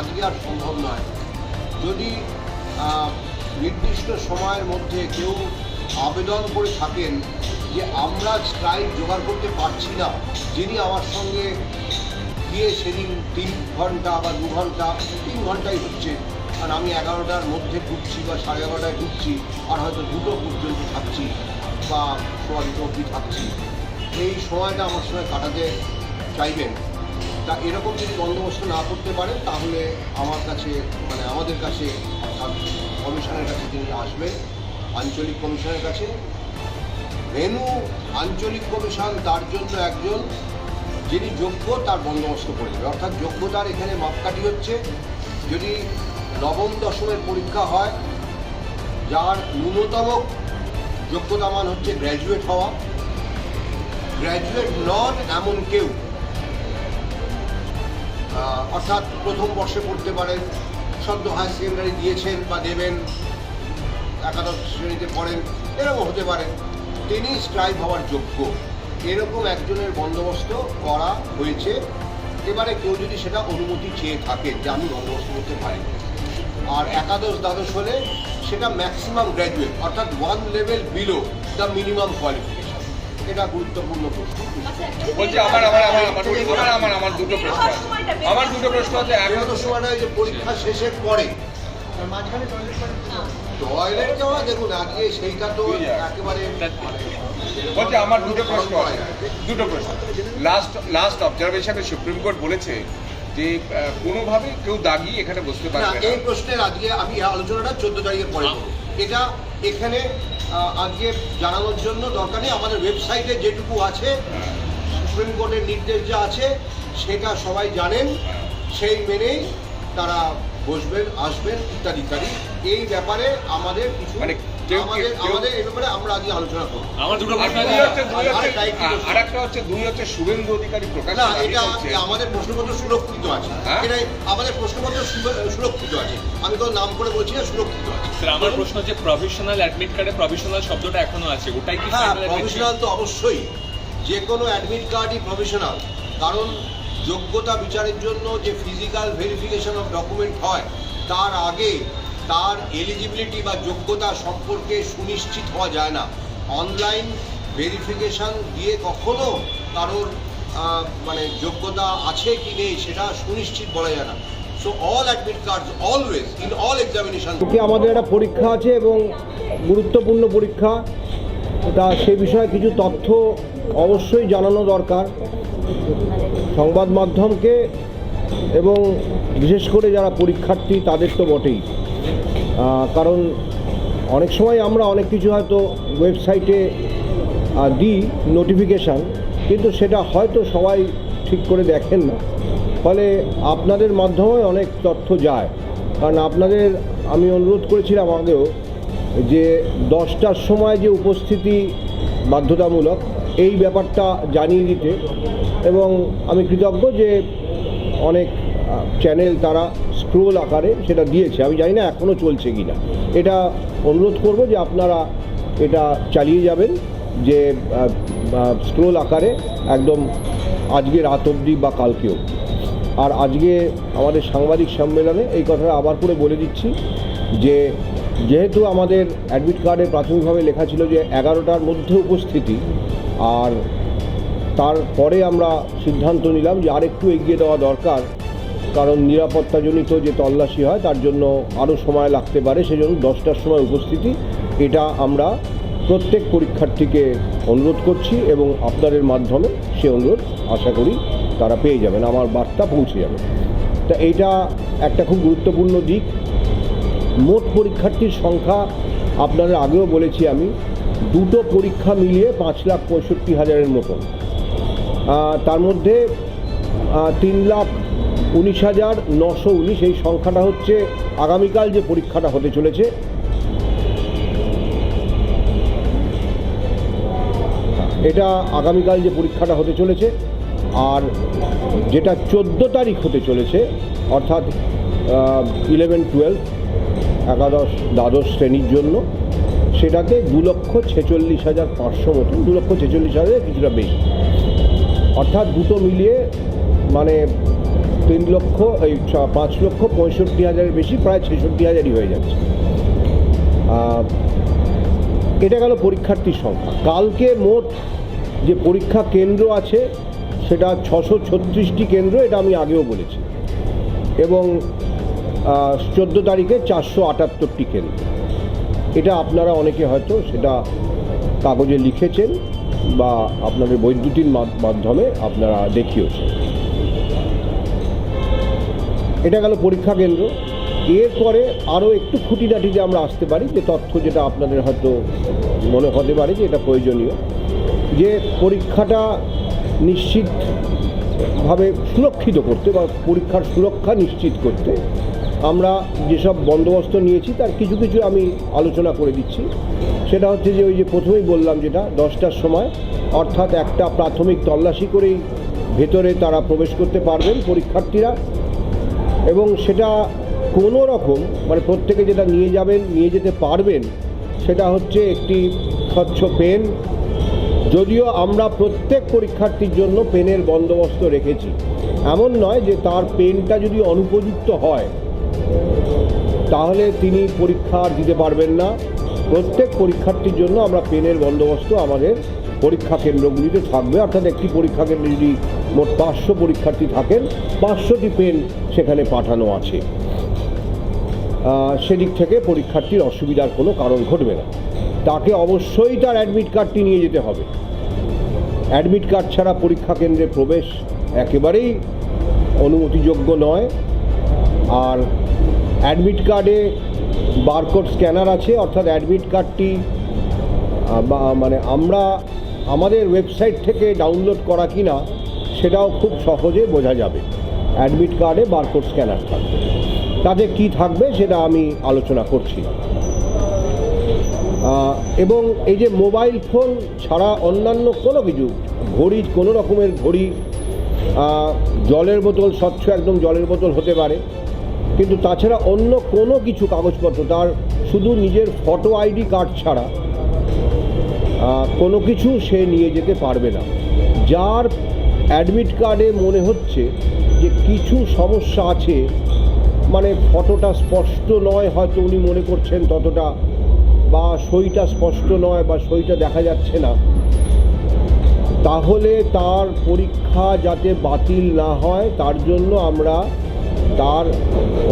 আজকে আর সম্ভব নয়। যদি নির্দিষ্ট সময়ের মধ্যে কেউ আবেদন করে থাকেন যে আমরা স্ট্রাইক জোগাড় করতে পারছি না, যিনি আমার সঙ্গে গিয়ে সেদিন তিন ঘণ্টা বা দু ঘণ্টা, তিন ঘন্টাই হচ্ছে, আর আমি এগারোটার মধ্যে ঢুকছি বা সাড়ে এগারোটায় ঢুকছি, আর হয়তো দুটো পর্যন্ত থাকছি বা সোয়া দুটো অবধি থাকছি, এই সময়টা আমার সঙ্গে কাটাতে চাইবেন। তা এরকম যদি বন্দোবস্ত না করতে পারেন, তাহলে আমার কাছে মানে আমাদের কাছে কমিশনের কাছে তিনি আসবেন, আঞ্চলিক কমিশনের কাছে রেনু আঞ্চলিক কমিশন তার জন্য একজন, যিনি যোগ্য তার বন্দোবস্ত করে দেবে। অর্থাৎ যোগ্যতার এখানে মাপকাঠি হচ্ছে, যদি নবম দশমের পরীক্ষা হয়, যার ন্যূনতম যোগ্যতা মান হচ্ছে গ্র্যাজুয়েট হওয়া। গ্র্যাজুয়েট নন এমন কেউ। অর্থাৎ প্রথম বর্ষে পড়তে পারেন, সদ্য হায়ার সেকেন্ডারি দিয়েছেন বা দেবেন, একাদশ শ্রেণীতে পড়েন, এরকম হতে পারে। তিনি স্ট্রাইক হওয়ার যোগ্য। এরকম একজনের বন্দোবস্ত করা হয়েছে। এবারে কেউ যদি সেটা অনুমতি চেয়ে থাকে যে আমি বন্দোবস্ত করতে পারি। আর একাদশ দ্বাদশ হলে সেটা ম্যাক্সিমাম গ্র্যাজুয়েট অর্থাৎ one level below the minimum qualification এটা গুরুত্বপূর্ণ প্রশ্ন। বলছি আমার আমার আমার আমার আমার আমার আমার দুটো প্রশ্ন আছে। আমার দুটো প্রশ্ন আছে এখন একাদশ সময়টা যে পরীক্ষা শেষের পরে। টয়লেট যাওয়া দেখুন আজকে সেইটা তো একেবারে বলছি আমার দুটো প্রশ্ন আছে। দুটো প্রশ্ন। লাস্ট লাস্ট অবজারভেশনে সুপ্রিম কোর্ট বলেছে যে কোনোভাবে কেউ দাগি এখানে বসতে না এই প্রশ্নের আজকে আমি আলোচনাটা চোদ্দ তারিখে পরে এটা এখানে আজকে জানানোর জন্য দরকার নেই। আমাদের ওয়েবসাইটে যেটুকু আছে, সুপ্রিম কোর্টের নির্দেশ যা আছে, সেটা সবাই জানেন, সেই মেনেই তারা বসবেন, আসবেন, ইত্যাদি ইত্যাদি। এই ব্যাপারে আমাদের কিছু কেউ- আমাদের কেউ- আমাদের এই ব্যাপারে আমরা আজকে আলোচনা করব। আমার দুটো প্রশ্ন হচ্ছে দুই হচ্ছে আরেকটা একটু আর একটা হচ্ছে দুই হচ্ছে শুভেন্দু অধিকারী প্রকাশ না এটা আমাদের প্রশ্নপত্র সুরক্ষিত আছে। হ্যাঁ? এটাই আমাদের প্রশ্নপত্র সুরক্ষিত আছে। আমি কোনো নাম করে বলছি না সুরক্ষিত আছে। স্যার আমার প্রশ্ন হচ্ছে প্রফেশনাল অ্যাডমিট কার্ডে প্রফেশনাল শব্দটা এখনও আছে। ওটাই কি হ্যাঁ? প্রফেশনাল তো অবশ্যই। যে কোনো অ্যাডমিট কার্ডই প্রফেশনাল কারণ যোগ্যতা বিচারের জন্য যে ফিজিক্যাল ভেরিফিকেশন অফ ডকুমেন্ট হয় তার আগে তার এলিজিবিলিটি বা যোগ্যতা সম্পর্কে সুনিশ্চিত হওয়া যায় না। অনলাইন ভেরিফিকেশান দিয়ে কখনো কারোর মানে যোগ্যতা আছে কি নেই সেটা সুনিশ্চিত বলা যায় না। So all admit card always in all examination আমাদের একটা পরীক্ষা আছে এবং গুরুত্বপূর্ণ পরীক্ষা। তা সে বিষয়ে কিছু তথ্য অবশ্যই জানানো দরকার। সংবাদ মাধ্যমকে এবং বিশেষ করে যারা পরীক্ষার্থী, তাদের তো বটেই। কারণ অনেক সময় আমরা অনেক কিছু হয়তো ওয়েবসাইটে দিই নোটিফিকেশান কিন্তু সেটা হয়তো সবাই ঠিক করে দেখেন না। ফলে আপনাদের মাধ্যমে অনেক তথ্য যায়। কারণ আপনাদের, আমি অনুরোধ করেছিলাম আগেও যে দশটার সময় যে উপস্থিতি বাধ্যতামূলক, এই ব্যাপারটা জানিয়ে দিতে। এবং আমি কৃতজ্ঞ যে অনেক চ্যানেল তারা স্ক্রোল আকারে সেটা দিয়েছে। আমি জানি না এখনও চলছে কি না এটা অনুরোধ করব যে আপনারা এটা চালিয়ে যাবেন, যে স্ক্রোল আকারে একদম আজকে রাত অবধি বা কালকে কালকেও আর আজকে আমাদের সাংবাদিক সম্মেলনে এই কথাটা আবার করে বলে দিচ্ছি যে, যেহেতু আমাদের অ্যাডমিট কার্ডে প্রাথমিকভাবে লেখা ছিল যে এগারোটার মধ্যে উপস্থিতি, আর তারপরে আমরা সিদ্ধান্ত নিলাম যে আরেকটু এগিয়ে দেওয়া দরকার কারণ নিরাপত্তাজনিত যে তল্লাশি হয়, তার জন্য আরও সময় লাগতে পারে। সেজন্য দশটার সময় উপস্থিতি। এটা আমরা প্রত্যেক পরীক্ষার্থীকে অনুরোধ করছি এবং আপনাদের মাধ্যমে সে অনুরোধ আশা করি তারা পেয়ে যাবেন। আমার বার্তা পৌঁছে যাবে। তা এইটা একটা খুব গুরুত্বপূর্ণ দিক। মোট পরীক্ষার্থীর সংখ্যা, আপনাদের আগেও বলেছি আমি, দুটো পরীক্ষা মিলিয়ে পাঁচ লাখ পঁয়ষট্টি হাজারের মতন। তার মধ্যে তিন লাখ উনিশ হাজার নশো উনিশ এই সংখ্যাটা হচ্ছে আগামীকাল যে পরীক্ষাটা হতে চলেছে। এটা আগামীকাল যে পরীক্ষাটা হতে চলেছে আর যেটা চোদ্দ তারিখ হতে চলেছে, অর্থাৎ ইলেভেন টুয়েলভ একাদশ, দ্বাদশ শ্রেণির জন্য, সেটাতে দু লক্ষ ছেচল্লিশ হাজার পাঁচশো মতন দু লক্ষ ছেচল্লিশ হাজার কিছুটা বেশি। অর্থাৎ দুটো মিলিয়ে মানে তিন লক্ষ, এই পাঁচ লক্ষ পঁয়ষট্টি হাজারের বেশি, প্রায় ছেষট্টি হাজারই হয়ে যাচ্ছে। এটা গেল পরীক্ষার্থীর সংখ্যা। কালকে মোট যে পরীক্ষা কেন্দ্র আছে, সেটা ছশো ছত্রিশটি কেন্দ্র, এটা আমি আগেও বলেছি। এবং চোদ্দ তারিখে চারশো আটাত্তরটি কেন্দ্র। এটা আপনারা অনেকে হয়তো সেটা কাগজে লিখেছেন বা আপনাদের বৈদ্যুতিন মাধ্যমে আপনারা দেখিয়েছেন। এটা গেল পরীক্ষা কেন্দ্র। এরপরে আরও একটু খুঁটিনাটিতে আমরা আসতে পারি, যে তথ্য যেটা আপনাদের হয়তো মনে হতে পারে যে এটা প্রয়োজনীয়। যে পরীক্ষাটা নিশ্চিতভাবে সুরক্ষিত করতে বা পরীক্ষার সুরক্ষা নিশ্চিত করতে আমরা যেসব বন্দোবস্ত নিয়েছি, তার কিছু কিছু আমি আলোচনা করে দিচ্ছি। সেটা হচ্ছে যে ওই যে প্রথমেই বললাম যেটা, দশটার সময়, অর্থাৎ একটা প্রাথমিক তল্লাশি করেই ভেতরে তারা প্রবেশ করতে পারবেন পরীক্ষার্থীরা। এবং সেটা কোনো রকম মানে প্রত্যেকে যেটা নিয়ে যাবেন, নিয়ে যেতে পারবেন, সেটা হচ্ছে একটি স্বচ্ছ পেন। যদিও আমরা প্রত্যেক পরীক্ষার্থীর জন্য পেনের বন্দোবস্ত রেখেছি। এমন নয় যে তার পেনটা যদি অনুপযুক্ত হয়, তাহলে তিনি পরীক্ষা দিতে পারবেন না। প্রত্যেক পরীক্ষার্থীর জন্য আমরা পেনের বন্দোবস্ত আমাদের পরীক্ষা কেন্দ্রগুলিতে থাকবে। অর্থাৎ একটি পরীক্ষা কেন্দ্রে যদি মোট পাঁচশো পরীক্ষার্থী থাকেন, পাঁচশোটি পেন সেখানে পাঠানো আছে। সেদিক থেকে পরীক্ষার্থীর অসুবিধার কোনো কারণ ঘটবে না। তাকে অবশ্যই তার অ্যাডমিট কার্ডটি নিয়ে যেতে হবে। অ্যাডমিট কার্ড ছাড়া পরীক্ষা কেন্দ্রে প্রবেশ একেবারেই অনুমতিযোগ্য নয়। আর অ্যাডমিট কার্ডে বারকোড স্ক্যানার আছে, অর্থাৎ অ্যাডমিট কার্ডটি মানে আমরা আমাদের ওয়েবসাইট থেকে ডাউনলোড করা কিনা, সেটাও খুব সহজে বোঝা যাবে। অ্যাডমিট কার্ডে বারকোড স্ক্যানার থাকবে। তাতে কি থাকবে সেটা আমি আলোচনা করছি। এবং এই যে মোবাইল ফোন ছাড়া অন্যান্য কোনো কিছু ঘড়ি কোনো রকমের ঘড়ি জলের বোতল, স্বচ্ছ একদম জলের বোতল হতে পারে, কিন্তু তাছাড়া অন্য কোনো কিছু কাগজপত্র, তার শুধু নিজের ফটো আইডি কার্ড ছাড়া কোনো কিছু সে নিয়ে যেতে পারবে না। যার অ্যাডমিট কার্ডে মনে হচ্ছে যে কিছু সমস্যা আছে মানে ফটোটা স্পষ্ট নয় হয়তো উনি মনে করছেন ততটা, বা সইটা স্পষ্ট নয় বা সইটা দেখা যাচ্ছে না। তাহলে তার পরীক্ষা যাতে বাতিল না হয়, তার জন্য আমরা তার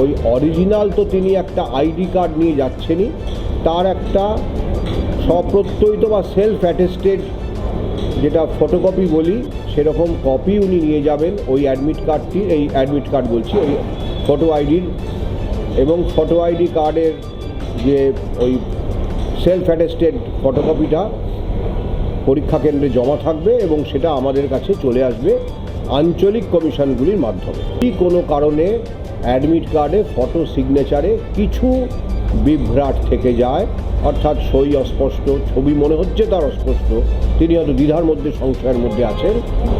ওই অরিজিনাল তো তিনি একটা আইডি কার্ড নিয়ে যাচ্ছেনই, তার একটা সপ্রত্যয়িত বা সেলফ অ্যাটেস্টেড যেটা ফটোকপি বলি, সেরকম কপি উনি নিয়ে যাবেন ওই অ্যাডমিট কার্ডটি এই অ্যাডমিট কার্ড বলছি, ওই ফটো আইডির এবং ফটো আইডি কার্ডের যে ওই সেলফ অ্যাটেস্টেড ফটোকপিটা পরীক্ষা কেন্দ্রে জমা থাকবে এবং সেটা আমাদের কাছে চলে আসবে আঞ্চলিক কমিশনগুলির মাধ্যমে। কি কোনো কারণে অ্যাডমিট কার্ডে ফটো সিগনেচারে কিছু বিভ্রাট থেকে যায়, অর্থাৎ সই অস্পষ্ট, ছবি মনে হচ্ছে তার অস্পষ্ট তিনি হয়তো দ্বিধার মধ্যে, সংশয়ের মধ্যে আছেন।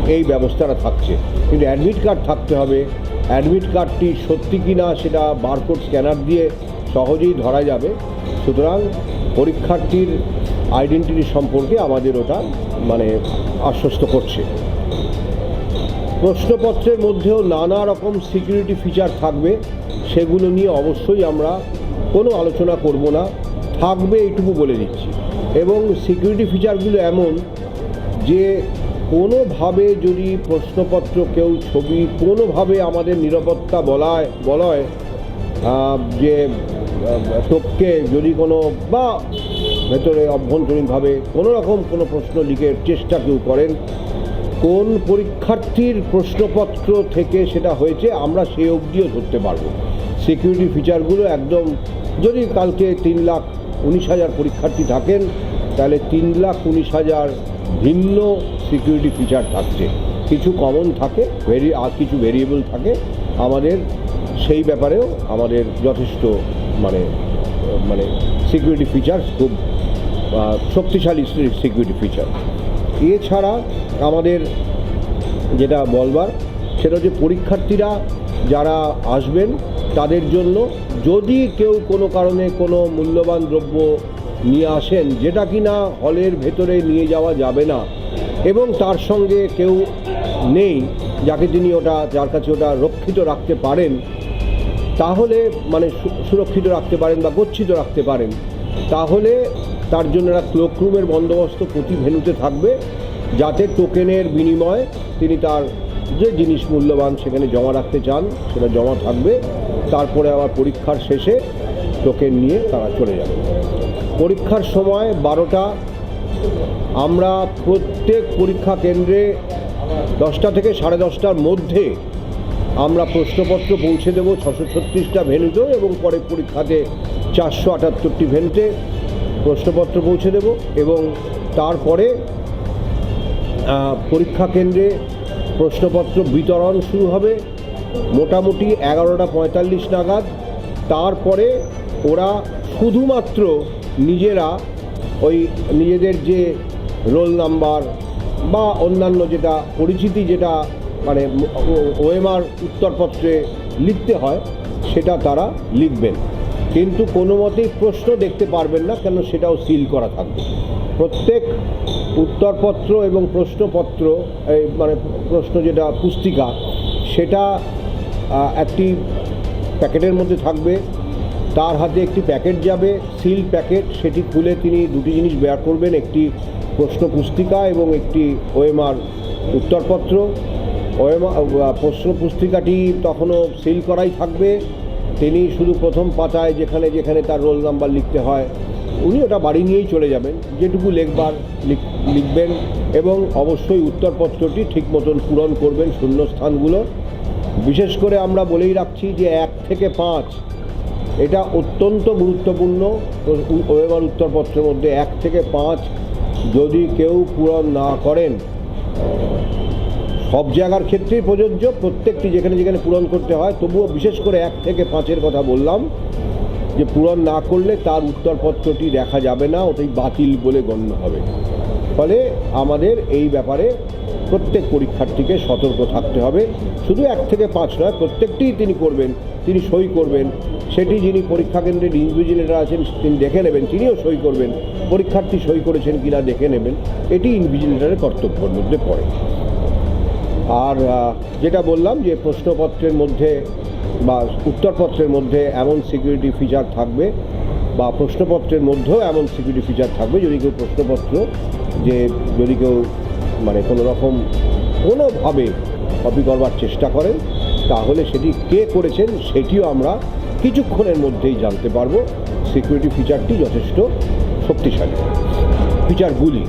এই ব্যবস্থাটা থাকছে। কিন্তু অ্যাডমিট কার্ড থাকতে হবে। অ্যাডমিট কার্ডটি সত্যি কি না সেটা বারকোড স্ক্যানার দিয়ে সহজেই ধরা যাবে। সুতরাং পরীক্ষার্থীর আইডেন্টিটি সম্পর্কে আমাদের ওটা মানে আশ্বস্ত করছে। প্রশ্নপত্রের মধ্যেও নানা রকম সিকিউরিটি ফিচার থাকবে। সেগুলো নিয়ে অবশ্যই আমরা কোনো আলোচনা করব না। থাকবে এইটুকু বলে দিচ্ছি। এবং সিকিউরিটি ফিচারগুলো এমন যে কোনোভাবে যদি প্রশ্নপত্র কেউ ছবি কোনোভাবে আমাদের নিরাপত্তা বলায়, বলয় যে টপকে যদি কোনো বা ভেতরে অভ্যন্তরীণভাবে কোনো রকম কোনো প্রশ্ন লিখে চেষ্টা কেউ করেন, কোন পরীক্ষার্থীর প্রশ্নপত্র থেকে সেটা হয়েছে আমরা সে অবধিও ধরতে পারব। সিকিউরিটি ফিচারগুলো একদম যদি কালকে তিন লাখ উনিশ হাজার পরীক্ষার্থী থাকেন, তাহলে তিন লাখ উনিশ হাজার ভিন্ন সিকিউরিটি ফিচার থাকছে। কিছু কমন থাকে ভেরি আর কিছু ভেরিয়েবল থাকে। আমাদের সেই ব্যাপারেও আমাদের যথেষ্ট মানে মানে সিকিউরিটি ফিচার খুব শক্তিশালী সিকিউরিটি ফিচার এছাড়া আমাদের যেটা বলবার, সেটা হচ্ছে পরীক্ষার্থীরা যারা আসবেন তাদের জন্য যদি কেউ কোনো কারণে কোনো মূল্যবান দ্রব্য নিয়ে আসেন, যেটা কি না হলের ভেতরে নিয়ে যাওয়া যাবে না, এবং তার সঙ্গে কেউ নেই যাকে তিনি ওটা, যার কাছে ওটা রক্ষিত রাখতে পারেন, তাহলে মানে সুরক্ষিত রাখতে পারেন বা গচ্ছিত রাখতে পারেন, তাহলে তার জন্য একটা ক্লোকরুমের বন্দোবস্ত প্রতি ভেন্যুতে থাকবে, যাতে টোকেনের বিনিময়ে তিনি তার যে জিনিস মূল্যবান সেখানে জমা রাখতে চান, সেটা জমা থাকবে। তারপরে আবার পরীক্ষার শেষে টোকেন নিয়ে তারা চলে যাবে। পরীক্ষার সময় বারোটা। আমরা প্রত্যেক পরীক্ষা কেন্দ্রে দশটা থেকে সাড়ে দশটার মধ্যে আমরা প্রশ্নপত্র পৌঁছে দেবো ছশো ছত্রিশটা ভেনুতে এবং পরে পরীক্ষাতে চারশো আটাত্তরটি ভেনুতে প্রশ্নপত্র পৌঁছে দেব এবং তারপরে পরীক্ষা কেন্দ্রে প্রশ্নপত্র বিতরণ শুরু হবে। মোটামুটি এগারোটা পঁয়তাল্লিশ নাগাদ। তারপরে ওরা শুধুমাত্র নিজেরা ওই নিজেদের যে রোল নাম্বার বা অন্যান্য যেটা পরিচিতি যেটা মানে ওএমআর উত্তরপত্রে লিখতে হয়, সেটা তারা লিখবেন। কিন্তু কোনো মতেই প্রশ্ন দেখতে পারবেন না, কেন সেটাও সিল করা থাকবে। প্রত্যেক উত্তরপত্র এবং প্রশ্নপত্র, এই মানে প্রশ্ন যেটা, পুস্তিকা সেটা একটি প্যাকেটের মধ্যে থাকবে। তার হাতে একটি প্যাকেট যাবে, সিল প্যাকেট। সেটি খুলে তিনি দুটি জিনিস বের করবেন, একটি প্রশ্ন পুস্তিকা এবং একটি ওএমআর উত্তরপত্র। ওএমআর প্রশ্ন পুস্তিকাটি তখনও সিল করাই থাকবে। তিনি শুধু প্রথম পাতায় যেখানে যেখানে তার রোল নাম্বার লিখতে হয়, উনি ওটা বাড়ি নিয়েই চলে যাবেন। যেটুকু লেখবার লিখ- লিখবেন এবং অবশ্যই উত্তরপত্রটি ঠিক মতন পূরণ করবেন শূন্যস্থানগুলো। বিশেষ করে আমরা বলেই রাখছি যে এক থেকে পাঁচ, এটা অত্যন্ত গুরুত্বপূর্ণ। ওয়েবার উত্তরপত্রের মধ্যে এক থেকে পাঁচ যদি কেউ পূরণ না করেন, সব জায়গার ক্ষেত্রেই প্রযোজ্য, প্রত্যেকটি যেখানে যেখানে পূরণ করতে হয়। তবুও বিশেষ করে এক থেকে পাঁচের কথা বললাম, যে পূরণ না করলে তার উত্তরপত্রটি দেখা যাবে না, ওটাই বাতিল বলে গণ্য হবে। ফলে আমাদের এই ব্যাপারে প্রত্যেক পরীক্ষার্থীকে সতর্ক থাকতে হবে। শুধু এক থেকে পাঁচ নয়, প্রত্যেকটিই তিনি করবেন, তিনি সই করবেন। সেটি যিনি পরীক্ষা কেন্দ্রের ইনভিজিলেটার আছেন, তিনি দেখে নেবেন, তিনিও সই করবেন। পরীক্ষার্থী সই করেছেন কিনা দেখে নেবেন। এটি ইনভিজিলেটারের কর্তব্যের মধ্যে পড়ে। আর যেটা বললাম যে প্রশ্নপত্রের মধ্যে বা উত্তরপত্রের মধ্যে এমন সিকিউরিটি ফিচার থাকবে বা প্রশ্নপত্রের মধ্যেও এমন সিকিউরিটি ফিচার থাকবে যদি কেউ প্রশ্নপত্র যে যদি কেউ মানে কোনো রকম কোনোভাবে কপি করবার চেষ্টা করেন, তাহলে সেটি কে করেছেন সেটিও আমরা কিছুক্ষণের মধ্যেই জানতে পারব। সিকিউরিটি ফিচারটি যথেষ্ট শক্তিশালী। ফিচারগুলি